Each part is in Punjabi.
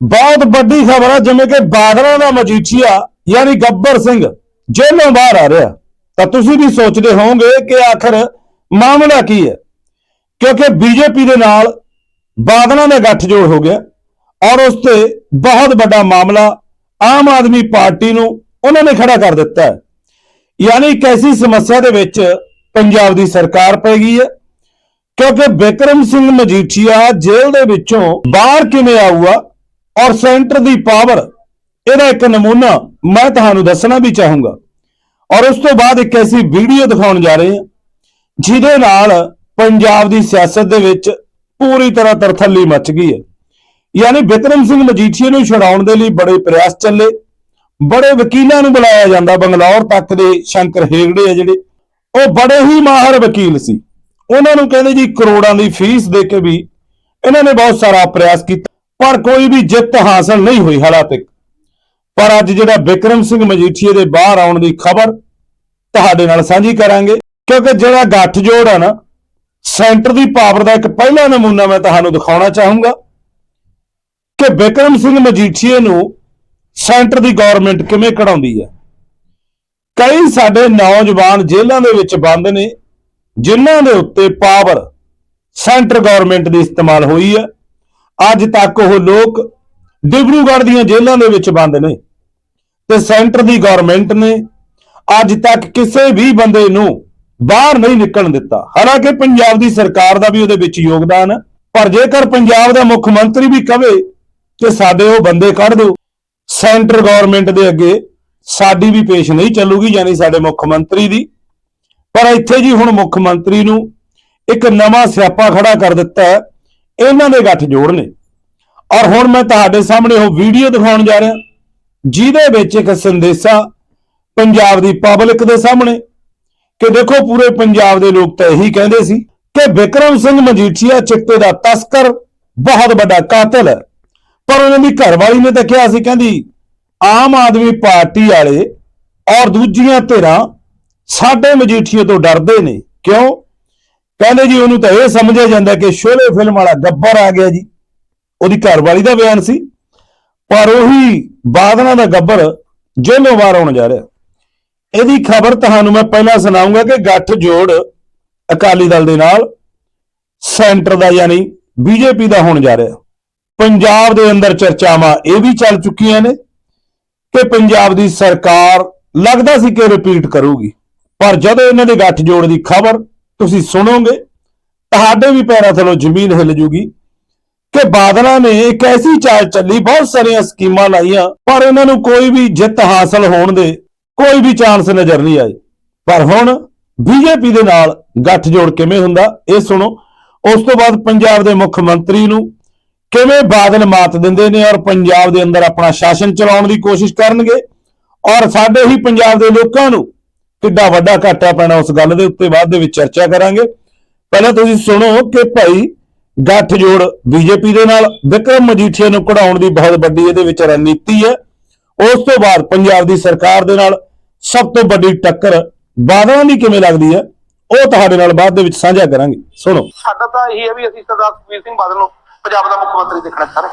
ਬਹੁਤ ਵੱਡੀ ਖਬਰ ਹੈ ਜਿਵੇਂ ਕਿ ਬਾਦਲਾਂ ਦਾ ਮਜੀਠੀਆ, ਯਾਨੀ ਗੱਬਰ ਸਿੰਘ, ਜੇਲ੍ਹੋਂ ਬਾਹਰ ਆ ਰਿਹਾ। ਤਾਂ ਤੁਸੀਂ ਵੀ ਸੋਚਦੇ ਹੋਵੋਗੇ ਕਿ ਆਖਰ ਮਾਮਲਾ ਕੀ ਹੈ? ਕਿਉਂਕਿ ਬੀਜੇਪੀ ਦੇ ਨਾਲ ਬਾਦਲਾਂ ਦਾ ਗੱਠਜੋੜ ਹੋ ਗਿਆ ਔਰ ਉਸ ਤੇ ਬਹੁਤ ਵੱਡਾ ਮਾਮਲਾ ਆਮ ਆਦਮੀ ਪਾਰਟੀ ਨੂੰ ਉਹਨਾਂ ਨੇ ਖੜਾ ਕਰ ਦਿੱਤਾ ਹੈ। ਯਾਨੀ ਕੈਸੀ ਸਮੱਸਿਆ ਦੇ ਵਿੱਚ ਪੰਜਾਬ ਦੀ ਸਰਕਾਰ ਪੈ ਗਈ ਹੈ, ਕਿਉਂਕਿ ਬਿਕਰਮ ਸਿੰਘ ਮਜੀਠੀਆ ਜੇਲ੍ਹ ਦੇ ਵਿੱਚੋਂ ਬਾਹਰ ਕਿਵੇਂ ਆਊਗਾ ਔਰ ਸੈਂਟਰ ਦੀ ਪਾਵਰ ਇਹਦਾ ਇੱਕ ਨਮੂਨਾ ਮੈਂ ਤੁਹਾਨੂੰ ਦੱਸਣਾ ਵੀ ਚਾਹੂੰਗਾ। ਔਰ ਉਸ ਤੋਂ ਬਾਅਦ ਇੱਕ ਐਸੀ ਵੀਡੀਓ ਦਿਖਾਉਣ ਜਾ ਰਹੇ ਹਾਂ, ਜਿਹਦੇ ਨਾਲ ਪੰਜਾਬ ਦੀ ਸਿਆਸਤ ਦੇ ਵਿੱਚ ਪੂਰੀ ਤਰ੍ਹਾਂ ਤਰਥੱਲੀ ਮਚ ਗਈ ਹੈ। ਯਾਨੀ ਬਿਕਰਮ ਸਿੰਘ ਮਜੀਠੀਆ ਨੂੰ ਛੁਡਾਉਣ ਦੇ ਲਈ ਬੜੇ ਪ੍ਰਯਾਸ ਚੱਲੇ, ਬੜੇ ਵਕੀਲਾਂ ਨੂੰ ਬੁਲਾਇਆ ਜਾਂਦਾ, ਬੰਗਲੌਰ ਤੱਕ ਦੇ ਸ਼ੰਕਰ ਹੇਗੜੇ ਆ ਜਿਹੜੇ, ਉਹ ਬੜੇ ਹੀ ਮਾਹਰ ਵਕੀਲ ਸੀ। ਉਹਨਾਂ ਨੂੰ ਕਹਿੰਦੇ ਜੀ ਕਰੋੜਾਂ ਦੀ ਫੀਸ ਦੇ ਕੇ ਵੀ ਇਹਨਾਂ ਨੇ ਬਹੁਤ ਸਾਰਾ ਪ੍ਰਯਾਸ ਕੀਤਾ। ਪਰ ਕੋਈ ਵੀ ਜਿੱਤ ਹਾਸਲ ਨਹੀਂ ਹੋਈ ਹਾਲਾਤ ਤੱਕ। ਪਰ ਅੱਜ ਜਿਹੜਾ ਬਿਕਰਮ ਸਿੰਘ ਮਜੀਠੀਏ ਦੇ ਬਾਹਰ ਆਉਣ ਦੀ ਖਬਰ ਤੁਹਾਡੇ ਨਾਲ ਸਾਂਝੀ ਕਰਾਂਗੇ, ਕਿਉਂਕਿ ਜਿਹੜਾ ਗੱਠਜੋੜ ਆ ਨਾ, ਸੈਂਟਰ ਦੀ ਪਾਵਰ ਦਾ ਇੱਕ ਪਹਿਲਾ ਨਮੂਨਾ ਮੈਂ ਤੁਹਾਨੂੰ ਦਿਖਾਉਣਾ ਚਾਹੂੰਗਾ ਕਿ ਬਿਕਰਮ ਸਿੰਘ ਮਜੀਠੀਏ ਨੂੰ ਸੈਂਟਰ ਦੀ ਗਵਰਨਮੈਂਟ ਕਿਵੇਂ ਕਢਾਉਂਦੀ ਹੈ ਕਈ ਸਾਡੇ ਨੌਜਵਾਨ ਜੇਲ੍ਹਾਂ ਦੇ ਵਿੱਚ ਬੰਦ ਨੇ, ਜਿਨ੍ਹਾਂ ਦੇ ਉੱਤੇ ਪਾਵਰ ਸੈਂਟਰ ਗਵਰਨਮੈਂਟ ਦੀ ਇਸਤੇਮਾਲ ਹੋਈ ਹੈ ਅੱਜ ਤੱਕ ਉਹ ਲੋਕ ਡਿਬਰੂਗੜ੍ਹ ਦੀਆਂ ਜੇਲ੍ਹਾਂ ਦੇ ਵਿੱਚ ਬੰਦ ਨੇ ਤੇ ਸੈਂਟਰ ਦੀ ਗਵਰਨਮੈਂਟ ਨੇ ਅੱਜ ਤੱਕ ਕਿਸੇ ਵੀ ਬੰਦੇ ਨੂੰ ਬਾਹਰ ਨਹੀਂ ਨਿਕਲਣ ਦਿੱਤਾ। ਹਾਲਾਂਕਿ ਪੰਜਾਬ ਦੀ ਸਰਕਾਰ ਦਾ ਵੀ ਉਹਦੇ ਵਿੱਚ ਯੋਗਦਾਨ ਹੈ ਪਰ ਜੇਕਰ ਪੰਜਾਬ ਦਾ ਮੁੱਖ ਮੰਤਰੀ ਵੀ ਕਵੇ ਕਿ ਸਾਡੇ ਉਹ ਬੰਦੇ ਕੱਢ ਦਿਓ, ਸੈਂਟਰ ਗਵਰਨਮੈਂਟ ਦੇ ਅੱਗੇ ਸਾਡੀ ਵੀ ਪੇਸ਼ ਨਹੀਂ ਚੱਲੂਗੀ, ਯਾਨੀ ਸਾਡੇ ਮੁੱਖ ਮੰਤਰੀ ਦੀ। ਪਰ ਇੱਥੇ ਜੀ ਹੁਣ ਮੁੱਖ ਮੰਤਰੀ ਨੂੰ ਇੱਕ ਨਵਾਂ ਸਿਆਪਾ ਖੜਾ ਕਰ ਦਿੱਤਾ ਇਹਨਾਂ ਦੇ ਗੱਠ ਜੋੜ ਨੇ। ਔਰ ਹੁਣ ਮੈਂ ਤੁਹਾਡੇ ਸਾਹਮਣੇ ਉਹ ਵੀਡੀਓ ਦਿਖਾਉਣ ਜਾ ਰਿਹਾ, ਜਿਹਦੇ ਵਿੱਚ ਇੱਕ ਸੰਦੇਸ਼ਾ ਪੰਜਾਬ ਦੀ ਪਬਲਿਕ ਦੇ ਸਾਹਮਣੇ, ਕਿ ਦੇਖੋ ਪੂਰੇ ਪੰਜਾਬ ਦੇ ਲੋਕ ਤਾਂ ਇਹੀ ਕਹਿੰਦੇ ਸੀ ਕਿ ਵਿਕਰਮ ਸਿੰਘ ਮਜੀਠੀਆ ਚਿੱਟੇ ਦਾ ਤਸਕਰ ਬਹੁਤ ਵੱਡਾ ਕਾਤਲ ਹੈ। ਪਰ ਉਹਨਾਂ ਦੀ ਘਰਵਾਲੀ ਨੇ ਤਾਂ ਕਿਹਾ ਸੀ, ਕਹਿੰਦੀ ਆਮ ਆਦਮੀ ਪਾਰਟੀ ਵਾਲੇ ਔਰ ਦੂਜੀਆਂ ਧਿਰਾਂ ਸਾਡੇ ਮਜੀਠੀਏ ਤੋਂ ਡਰਦੇ ਨੇ। ਕਿਉਂ? ਕਹਿੰਦੇ ਜੀ ਉਹਨੂੰ ਤਾਂ ਇਹ ਸਮਝਿਆ ਜਾਂਦਾ ਕਿ ਸ਼ੋਲੇ ਫਿਲਮ ਵਾਲਾ ਗੱਬਰ ਆ ਗਿਆ ਜੀ। ਉਹਦੀ ਘਰਵਾਲੀ ਦਾ ਬਿਆਨ ਸੀ। ਪਰ ਉਹੀ ਬਾਦਲਾਂ ਦਾ ਗੱਬਰ ਜ਼ਿੰਮੇਵਾਰ ਹੋਣ ਜਾ ਰਿਹਾ। ਇਹਦੀ ਖਬਰ ਤੁਹਾਨੂੰ ਮੈਂ ਪਹਿਲਾਂ ਸੁਣਾਉਂਗਾ ਕਿ ਗੱਠ ਜੋੜ ਅਕਾਲੀ ਦਲ ਦੇ ਨਾਲ ਸੈਂਟਰ ਦਾ ਯਾਨੀ ਬੀਜੇਪੀ ਦਾ ਹੋਣ ਜਾ ਰਿਹਾ। ਪੰਜਾਬ ਦੇ ਅੰਦਰ ਚਰਚਾਵਾਂ ਇਹ ਵੀ ਚੱਲ ਚੁੱਕੀਆਂ ਨੇ ਕਿ ਪੰਜਾਬ ਦੀ ਸਰਕਾਰ ਲੱਗਦਾ ਸੀ ਕਿ ਰਿਪੀਟ ਕਰੂਗੀ। ਪਰ ਜਦੋਂ ਇਹਨਾਂ ਦੇ ਗੱਠ ਜੋੜ ਦੀ ਖਬਰ ਤੁਸੀਂ ਸੁਣੋਗੇ, ਤੁਹਾਡੇ ਵੀ ਪੈਰਾਂ ਥੱਲੋਂ ਜ਼ਮੀਨ ਹਿੱਲ ਜੂਗੀ ਕਿ ਬਾਦਲਾਂ ਨੇ ਇੱਕ ਐਸੀ ਚਾਲ ਚੱਲੀ, ਬਹੁਤ ਸਾਰੀਆਂ ਸਕੀਮਾਂ ਲਾਈਆਂ, ਪਰ ਇਹਨਾਂ ਨੂੰ ਕੋਈ ਵੀ ਜਿੱਤ ਹਾਸਲ ਹੋਣ ਦੇ ਕੋਈ ਵੀ ਚਾਂਸ ਨਜ਼ਰ ਨਹੀਂ ਆਏ। ਪਰ ਹੁਣ ਬੀਜੇਪੀ ਦੇ ਨਾਲ ਗੱਠ ਜੋੜ ਕਿਵੇਂ ਹੁੰਦਾ, ਇਹ ਸੁਣੋ। ਉਸ ਤੋਂ ਬਾਅਦ ਪੰਜਾਬ ਦੇ ਮੁੱਖ ਮੰਤਰੀ ਨੂੰ ਕਿਵੇਂ ਬਾਦਲ ਮਾਤ ਦਿੰਦੇ ਨੇ ਔਰ ਪੰਜਾਬ ਦੇ ਅੰਦਰ ਆਪਣਾ ਸ਼ਾਸਨ ਚਲਾਉਣ ਦੀ ਕੋਸ਼ਿਸ਼ ਕਰਨਗੇ ਔਰ ਸਾਡੇ ਹੀ ਪੰਜਾਬ ਦੇ ਲੋਕਾਂ ਨੂੰ ਕਿੱਡਾ ਵੱਡਾ ਘਾਟਾ ਪੈਣਾ ਉਸ ਗੱਲ ਦੇ ਉੱਤੇ ਬਾਅਦ ਦੇ ਵਿੱਚ ਚਰਚਾ ਕਰਾਂਗੇ। ਪਹਿਲਾਂ ਤੁਸੀਂ ਸੁਣੋ ਕਿ ਭਾਈ ਗੱਠਜੋੜ ਬੀਜੇਪੀ ਦੇ ਨਾਲ ਵਿਕਰਮ ਮਜੀਠੀਆ ਨੂੰ ਕਢਾਉਣ ਦੀ ਬਹੁਤ ਵੱਡੀ ਇਹਦੇ ਵਿੱਚ ਰਣਨੀਤੀ ਹੈ। ਉਸ ਤੋਂ ਬਾਅਦ ਪੰਜਾਬ ਦੀ ਸਰਕਾਰ ਦੇ ਨਾਲ ਸਭ ਤੋਂ ਵੱਡੀ ਟੱਕਰ ਬਾਦਲਾਂ ਦੀ ਕਿਵੇਂ ਲੱਗਦੀ ਹੈ, ਉਹ ਤੁਹਾਡੇ ਨਾਲ ਬਾਅਦ ਦੇ ਵਿੱਚ ਸਾਂਝਾ ਕਰਾਂਗੇ। ਸੁਣੋ। ਸਾਡਾ ਤਾਂ ਇਹੀ ਹੈ ਵੀ ਅਸੀਂ ਸਰਦਾਰ ਸੁਖਬੀਰ ਸਿੰਘ ਬਾਦਲ ਨੂੰ ਪੰਜਾਬ ਦਾ ਮੁੱਖ ਮੰਤਰੀ ਦੇਖਣਾ ਚਾਹੁੰਦੇ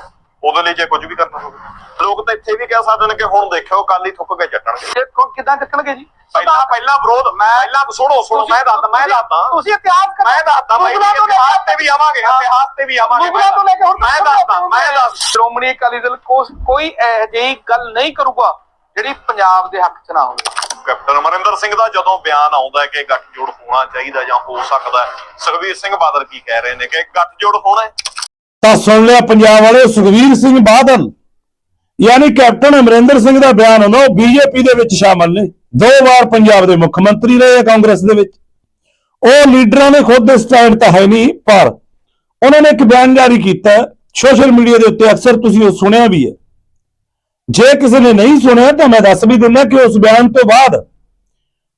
ਉਹਦੇ ਲਈ ਜੇ ਕੁਝ ਵੀ ਕਰਨਾ ਹੋਵੇ। ਲੋਕ ਤਾਂ ਇੱਥੇ ਵੀ ਕਹਿ ਸਕਦੇ ਨੇ ਕਿ ਹੁਣ ਦੇਖਿਓ ਕੱਲ ਹੀ ਥੁੱਕ ਕੇ ਚੱਟਣਗੇ ਕਿੱਦਾਂ ਚੱਕਣਗੇ ਜੀ? ਪਹਿਲਾਂ ਪਹਿਲਾਂ ਵਿਰੋਧ ਮੈਂ ਪਹਿਲਾਂ ਸੁਣੋ ਸੁਣੋ ਮੈਂ ਦੱਸਦਾ ਮੈਂ ਦੱਸਦਾ। ਤੁਸੀਂ ਇਤਿਹਾਸ ਕਰੋ ਮੈਂ ਦੱਸਦਾ ਮੈਂ ਇਤਿਹਾਸ ਤੇ ਵੀ ਆਵਾਂਗੇ ਇਤਿਹਾਸ ਤੇ ਵੀ ਆਵਾਂਗੇ। ਮੁਗਲਾਂ ਤੋਂ ਲੈ ਕੇ ਹੁਣ ਮੈਂ ਦੱਸਦਾ ਮੈਂ ਦੱਸ ਸ਼੍ਰੋਮਣੀ ਅਕਾਲੀ ਦਲ ਕੋਈ ਇਹੋ ਜਿਹੀ ਗੱਲ ਨਹੀਂ ਕਰੂਗਾ ਜਿਹੜੀ ਪੰਜਾਬ ਦੇ ਹੱਕ 'ਚ ਨਾ ਹੋਵੇ। ਕੈਪਟਨ ਅਮਰਿੰਦਰ ਸਿੰਘ ਦਾ ਜਦੋਂ ਬਿਆਨ ਆਉਂਦਾ ਹੈ ਕਿ ਗੱਠਜੋੜ ਹੋਣਾ ਚਾਹੀਦਾ ਜਾਂ ਹੋ ਸਕਦਾ ਹੈ ਸੁਖਬੀਰ ਸਿੰਘ ਬਾਦਲ ਕੀ ਕਹਿ ਰਹੇ ਨੇ ਕਿ ਗੱਠਜੋੜ ਹੋਣਾ ਹੈ? ਤਾਂ ਸੁਣ ਲਿਆ ਪੰਜਾਬ ਵਾਲੇ ਸੁਖਵੀਰ ਸਿੰਘ ਬਾਦਲ। ਯਾਨੀ ਕੈਪਟਨ ਅਮਰਿੰਦਰ ਸਿੰਘ ਦਾ ਬਿਆਨ ਹੁੰਦਾ, ਉਹ ਬੀਜੇਪੀ ਦੇ ਵਿੱਚ ਸ਼ਾਮਲ ਨੇ। ਦੋ ਵਾਰ ਪੰਜਾਬ ਦੇ ਮੁੱਖ ਮੰਤਰੀ ਰਹੇ ਆ ਕਾਂਗਰਸ ਦੇ ਵਿੱਚ। ਉਹ ਲੀਡਰਾਂ ਨੇ ਖੁਦ ਸਟੈਂਡ ਤਾਂ ਹੈ ਨਹੀਂ, ਪਰ ਉਹਨਾਂ ਨੇ ਇੱਕ ਬਿਆਨ ਜਾਰੀ ਕੀਤਾ। ਸੋਸ਼ਲ ਮੀਡੀਆ ਦੇ ਉੱਤੇ ਅਕਸਰ ਤੁਸੀਂ ਉਹ ਸੁਣਿਆ ਵੀ ਹੈ। ਜੇ ਕਿਸੇ ਨੇ ਨਹੀਂ ਸੁਣਿਆ ਤਾਂ ਮੈਂ ਦੱਸ ਵੀ ਦਿੰਦਾ ਕਿ ਉਸ ਬਿਆਨ ਤੋਂ ਬਾਅਦ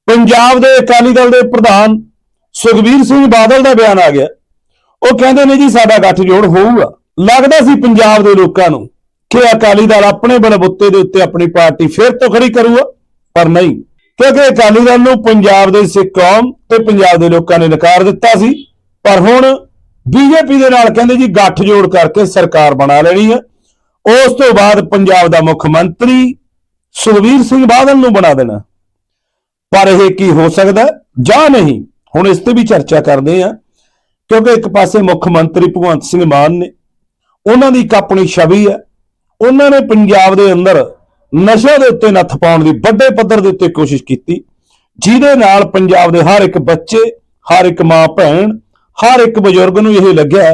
ਪੰਜਾਬ ਦੇ ਅਕਾਲੀ ਦਲ ਦੇ ਪ੍ਰਧਾਨ ਸੁਖਬੀਰ ਸਿੰਘ ਬਾਦਲ ਦਾ ਬਿਆਨ ਆ ਗਿਆ। ਉਹ ਕਹਿੰਦੇ ਨੇ ਜੀ ਸਾਡਾ ਗੱਠਜੋੜ ਹੋਊਗਾ। ਲੱਗਦਾ ਸੀ ਪੰਜਾਬ ਦੇ ਲੋਕਾਂ ਨੂੰ ਕਿ ਅਕਾਲੀ ਦਲ ਆਪਣੇ ਬਲਬੁੱਤੇ ਦੇ ਉੱਤੇ ਆਪਣੀ ਪਾਰਟੀ ਫਿਰ ਤੋਂ ਖੜੀ ਕਰੂਗਾ, ਪਰ ਨਹੀਂ। ਕਿਉਂਕਿ ਅਕਾਲੀ ਦਲ ਨੂੰ ਪੰਜਾਬ ਦੇ ਸਿੱਖ ਕੌਮ ਤੇ ਪੰਜਾਬ ਦੇ ਲੋਕਾਂ ਨੇ ਨਕਾਰ ਦਿੱਤਾ ਸੀ। ਪਰ ਹੁਣ ਬੀਜੇਪੀ ਦੇ ਨਾਲ ਕਹਿੰਦੇ ਜੀ ਗੱਠਜੋੜ ਕਰਕੇ ਸਰਕਾਰ ਬਣਾ ਲੈਣੀ ਹੈ। ਉਸ ਤੋਂ ਬਾਅਦ ਪੰਜਾਬ ਦਾ ਮੁੱਖ ਮੰਤਰੀ ਸੁਖਬੀਰ ਸਿੰਘ ਬਾਦਲ ਨੂੰ ਬਣਾ ਦੇਣਾ। ਪਰ ਇਹ ਕੀ ਹੋ ਸਕਦਾ? ਜਾਂ ਨਹੀਂ? ਹੁਣ ਇਸ ਤੇ ਵੀ ਚਰਚਾ ਕਰਦੇ ਆ ਕਿਉਂਕਿ ਇੱਕ ਪਾਸੇ ਮੁੱਖ ਮੰਤਰੀ ਭਗਵੰਤ ਸਿੰਘ ਮਾਨ ਨੇ, ਉਹਨਾਂ ਦੀ ਇੱਕ ਆਪਣੀ ਛਵੀ ਹੈ, ਉਹਨਾਂ ਨੇ ਪੰਜਾਬ ਦੇ ਅੰਦਰ ਨਸ਼ੇ ਦੇ ਉੱਤੇ ਨੱਥ ਪਾਉਣ ਦੀ ਵੱਡੇ ਪੱਧਰ ਦੇ ਉੱਤੇ ਕੋਸ਼ਿਸ਼ ਕੀਤੀ, ਜਿਹਦੇ ਨਾਲ ਪੰਜਾਬ ਦੇ ਹਰ ਇੱਕ ਬੱਚੇ, ਹਰ ਇੱਕ ਮਾਂ ਭੈਣ, ਹਰ ਇੱਕ ਬਜ਼ੁਰਗ ਨੂੰ ਇਹ ਲੱਗਿਆ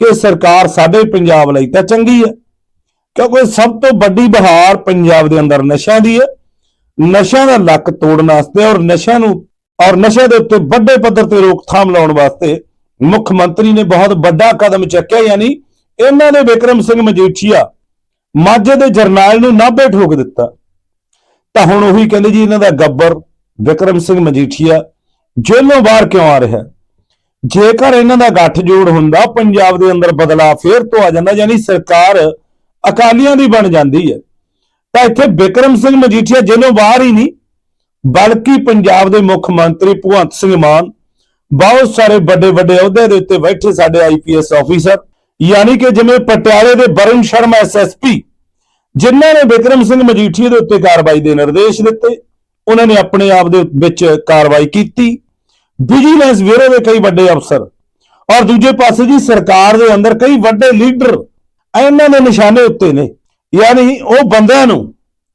ਕਿ ਸਰਕਾਰ ਸਾਡੇ ਪੰਜਾਬ ਲਈ ਤਾਂ ਚੰਗੀ ਹੈ, ਕਿਉਂਕਿ ਸਭ ਤੋਂ ਵੱਡੀ ਬਹਾਰ ਪੰਜਾਬ ਦੇ ਅੰਦਰ ਨਸ਼ਿਆਂ ਦੀ ਹੈ, ਨਸ਼ਿਆਂ ਦਾ ਲੱਕ ਤੋੜਨ ਵਾਸਤੇ ਔਰ ਨਸ਼ਿਆਂ ਨੂੰ, ਔਰ ਨਸ਼ੇ ਦੇ ਉੱਤੇ ਵੱਡੇ ਪੱਧਰ ਤੇ ਰੋਕਥਾਮ ਲਾਉਣ ਵਾਸਤੇ ਮੁੱਖ ਮੰਤਰੀ ਨੇ ਬਹੁਤ ਵੱਡਾ ਕਦਮ ਚੱਕਿਆ, ਯਾਨੀ ਇਹਨਾਂ ਨੇ ਵਿਕਰਮ ਸਿੰਘ ਮਜੀਠੀਆ ਮਾਝੇ ਦੇ ਜਰਨੈਲ ਨੂੰ ਨਾਭੇ ਠੋਕ ਦਿੱਤਾ। ਤਾਂ ਹੁਣ ਉਹੀ ਕਹਿੰਦੇ ਜੀ ਇਹਨਾਂ ਦਾ ਗੱਬਰ ਵਿਕਰਮ ਸਿੰਘ ਮਜੀਠੀਆ ਜੇਲੋਂ ਬਾਹਰ ਕਿਉਂ ਆ ਰਿਹਾ? ਜੇਕਰ ਇਹਨਾਂ ਦਾ ਗੱਠ ਜੋੜ ਹੁੰਦਾ, ਪੰਜਾਬ ਦੇ ਅੰਦਰ ਬਦਲਾਅ ਫੇਰ ਤੋਂ ਆ ਜਾਂਦਾ, ਯਾਨੀ ਸਰਕਾਰ ਅਕਾਲੀਆਂ ਦੀ ਬਣ ਜਾਂਦੀ ਹੈ। ਤਾਂ ਇੱਥੇ ਵਿਕਰਮ ਸਿੰਘ ਮਜੀਠੀਆ ਜੇਲੋਂ ਬਾਹਰ ਹੀ ਨਹੀਂ, ਬਲਕਿ ਪੰਜਾਬ ਦੇ ਮੁੱਖ ਮੰਤਰੀ ਭਗਵੰਤ ਸਿੰਘ ਮਾਨ ਬਹੁਤ ਸਾਰੇ ਵੱਡੇ ਵੱਡੇ ਅਹੁਦੇ ਦੇ ਉੱਤੇ ਬੈਠੇ ਸਾਡੇ ਆਈਪੀਐਸ ਆਫੀਸਰ। ਯਾਨੀ ਕਿ ਜਿਵੇਂ ਪਟਿਆਲੇ ਦੇ ਵਰੁਣ ਸ਼ਰਮਾ ਐਸਐਸਪੀ ਜਿਨ੍ਹਾਂ ਨੇ ਵਿਕਰਮ ਸਿੰਘ ਮਜੀਠੀਆ ਦੇ ਉੱਤੇ ਕਾਰਵਾਈ ਦੇ ਨਿਰਦੇਸ਼ ਦਿੱਤੇ, ਉਹਨਾਂ ਨੇ ਆਪਣੇ ਆਪ ਦੇ ਵਿੱਚ ਕਾਰਵਾਈ ਕੀਤੀ। ਵਿਜੀਲੈਂਸ ਬਿਊਰੋ ਦੇ ਕਈ ਵੱਡੇ ਅਫਸਰ ਔਰ ਦੂਜੇ ਪਾਸੇ ਜੀ ਸਰਕਾਰ ਦੇ ਅੰਦਰ ਕਈ ਵੱਡੇ ਲੀਡਰ ਇਹਨਾਂ ਦੇ ਨਿਸ਼ਾਨੇ ਉੱਤੇ ਨੇ। ਯਾਨੀ ਉਹ ਬੰਦਿਆਂ ਨੂੰ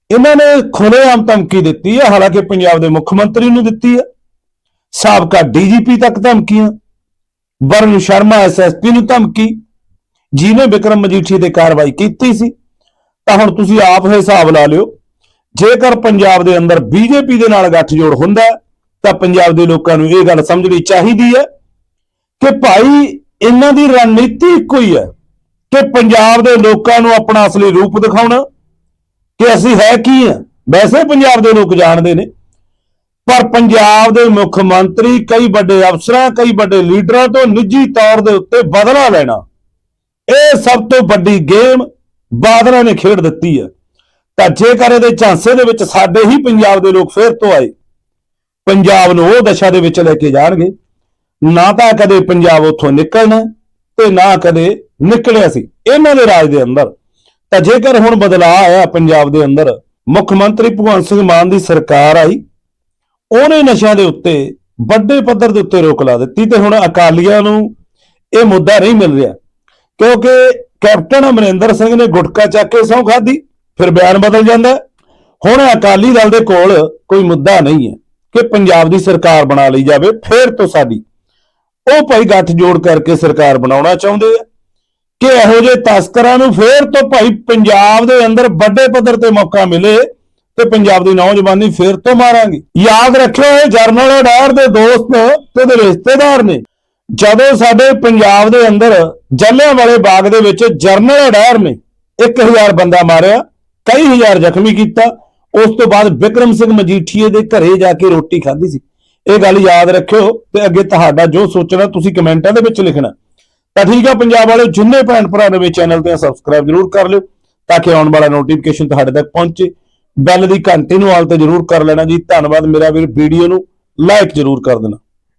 ਇਹਨਾਂ ਨੇ ਖੁੱਲ੍ਹੇਆਮ ਧਮਕੀ ਦਿੱਤੀ ਹੈ, ਹਾਲਾਂਕਿ ਪੰਜਾਬ ਦੇ ਮੁੱਖ ਮੰਤਰੀ ਨੂੰ ਦਿੱਤੀ ਹੈ। ਸਾਬਕਾ ਡੀਜੀਪੀ ਤੱਕ ਧਮਕੀਆਂ, ਵਰੁਣ ਸ਼ਰਮਾ ਐਸਐਸਪੀ ਨੂੰ ਧਮਕੀ, ਜਿਹਨੇ ਵਿਕਰਮ ਮਜੀਠੀ ਤੇ ਕਾਰਵਾਈ ਕੀਤੀ ਸੀ, ਤਾਂ ਹੁਣ ਤੁਸੀਂ ਆਪ ਹਿਸਾਬ ਲਾ ਲਿਓ, ਜੇਕਰ ਪੰਜਾਬ ਦੇ ਅੰਦਰ ਬੀਜੇਪੀ ਦੇ ਨਾਲ ਗੱਠਜੋੜ ਹੁੰਦਾ ਤਾਂ ਪੰਜਾਬ ਦੇ ਲੋਕਾਂ ਨੂੰ ਇਹ ਗੱਲ ਸਮਝਣੀ ਚਾਹੀਦੀ ਹੈ ਕਿ ਭਾਈ ਇਹਨਾਂ ਦੀ ਰਣਨੀਤੀ ਇੱਕੋ ਹੀ ਹੈ ਕਿ ਪੰਜਾਬ ਦੇ ਲੋਕਾਂ ਨੂੰ ਆਪਣਾ ਅਸਲੀ ਰੂਪ ਦਿਖਾਉਣਾ, ਕਿ ਅਸੀਂ ਹੈ ਕੀ ਆ ਵੈਸੇ ਪੰਜਾਬ ਦੇ ਲੋਕ ਜਾਣਦੇ ਨੇ ਪਰ ਪੰਜਾਬ ਦੇ ਮੁੱਖ ਮੰਤਰੀ ਕਈ ਵੱਡੇ ਅਫਸਰਾਂ, ਕਈ ਵੱਡੇ ਲੀਡਰਾਂ ਤੋਂ ਨਿੱਜੀ ਤੌਰ ਦੇ ਉੱਤੇ ਬਦਲਾ ਲੈਣਾ। ਇਹ ਸਭ ਤੋਂ ਵੱਡੀ ਗੇਮ ਬਾਦਲਾਂ ਨੇ ਖੇਡ ਦਿੱਤੀ ਹੈ। ਤਾਂ ਜੇਕਰ ਇਹਦੇ ਝਾਂਸੇ ਦੇ ਵਿੱਚ ਸਾਡੇ ਹੀ ਪੰਜਾਬ ਦੇ ਲੋਕ ਫੇਰ ਤੋਂ ਆਏ, ਪੰਜਾਬ ਨੂੰ ਉਹ ਦਸ਼ਾ ਦੇ ਵਿੱਚ ਲੈ ਕੇ ਜਾਣਗੇ। ਨਾ ਤਾਂ ਕਦੇ ਪੰਜਾਬ ਉੱਥੋਂ ਨਿਕਲਣਾ ਤੇ ਨਾ ਕਦੇ ਨਿਕਲਿਆ ਸੀ ਇਹਨਾਂ ਦੇ ਰਾਜ ਦੇ ਅੰਦਰ। ਤਾਂ ਜੇਕਰ ਹੁਣ ਬਦਲਾਅ ਆਇਆ ਪੰਜਾਬ ਦੇ ਅੰਦਰ, ਮੁੱਖ ਮੰਤਰੀ ਭਗਵੰਤ ਸਿੰਘ ਮਾਨ ਦੀ ਸਰਕਾਰ ਆਈ ਉਹਨੇ ਨਸ਼ਿਆਂ ਦੇ ਉੱਤੇ ਵੱਡੇ ਪੱਧਰ ਦੇ ਉੱਤੇ ਰੋਕ ਲਾ ਦਿੱਤੀ ਤੇ ਹੁਣ ਅਕਾਲੀਆਂ ਨੂੰ ਇਹ ਮੁੱਦਾ ਨਹੀਂ ਮਿਲ ਰਿਹਾ। ਕਿਉਂਕਿ ਕੈਪਟਨ ਅਮਰਿੰਦਰ ਸਿੰਘ ਨੇ ਗੁਟਕਾ ਚੱਕ ਕੇ ਸਹੁੰ ਖਾਧੀ, ਫਿਰ ਬਿਆਨ ਬਦਲ ਜਾਂਦਾ। ਹੁਣ ਅਕਾਲੀ ਦਲ ਦੇ ਕੋਲ ਕੋਈ ਮੁੱਦਾ ਨਹੀਂ ਹੈ ਕਿ ਪੰਜਾਬ ਦੀ ਸਰਕਾਰ ਬਣਾ ਲਈ ਜਾਵੇ, ਫਿਰ ਤੋਂ ਸਾਡੀ। ਉਹ ਭਾਈ ਗੱਠ ਜੋੜ ਕਰਕੇ ਸਰਕਾਰ ਬਣਾਉਣਾ ਚਾਹੁੰਦੇ ਆ ਕਿ ਇਹੋ ਜਿਹੇ ਤਸਕਰਾਂ ਨੂੰ ਫੇਰ ਤੋਂ ਭਾਈ ਪੰਜਾਬ ਦੇ ਅੰਦਰ ਵੱਡੇ ਪੱਧਰ ਤੇ ਮੌਕਾ ਮਿਲੇ ਤੇ ਪੰਜਾਬ ਦੀ ਨੌਜਵਾਨੀ ਫੇਰ ਤੋਂ ਮਾਰਾਂਗੇ। ਯਾਦ ਰੱਖਿਓ, ਇਹ ਜਰਨਲ ਅਡਾਰ ਦੇ ਦੋਸਤ ਤੇ ਦੇ ਰਿਸ਼ਤੇਦਾਰ ਨੇ। ਜਦੋਂ ਸਾਡੇ ਪੰਜਾਬ ਦੇ ਅੰਦਰ ਜੱਲਿਆਂ ਵਾਲੇ ਬਾਗ ਦੇ ਵਿੱਚ ਜਰਨਲ ਅਡਾਰ ਨੇ 1000 ਬੰਦਾ ਮਾਰਿਆ, ਕਈ ਹਜ਼ਾਰ ਜ਼ਖਮੀ ਕੀਤਾ, ਉਸ ਤੋਂ ਬਾਅਦ ਵਿਕਰਮ ਸਿੰਘ ਮਜੀਠੀਏ ਦੇ ਘਰੇ ਜਾ ਕੇ ਰੋਟੀ ਖਾਧੀ ਸੀ। ਇਹ ਗੱਲ ਯਾਦ ਰੱਖਿਓ ਤੇ ਅੱਗੇ ਤੁਹਾਡਾ ਜੋ ਸੋਚਣਾ, ਤੁਸੀਂ ਕਮੈਂਟਾਂ ਦੇ ਵਿੱਚ ਲਿਖਣਾ। ਤਾਂ ਠੀਕ ਆ, ਪੰਜਾਬ ਵਾਲੇ ਜਿੰਨੇ ਭੈਣ ਭਰਾ ਨੇ ਵੀ ਚੈਨਲ ਤੇ ਸਬਸਕ੍ਰਾਈਬ ਜਰੂਰ ਕਰ ਲਿਓ, ਤਾਂ ਕਿ ਆਉਣ ਵਾਲਾ ਨੋਟੀਫਿਕੇਸ਼ਨ ਤੁਹਾਡੇ ਤੱਕ ਪਹੁੰਚੇ। ਬੈਲ ਦੀ ਘੰਟੀ ਨੂੰ ਆਲ ਤੇ ਜਰੂਰ ਕਰ ਲੈਣਾ ਜੀ। ਧੰਨਵਾਦ ਮੇਰਾ ਵੀਰ, ਵੀਡੀਓ ਨੂੰ ਲਾਈਕ ਜਰੂਰ ਕਰ ਦੇਣਾ।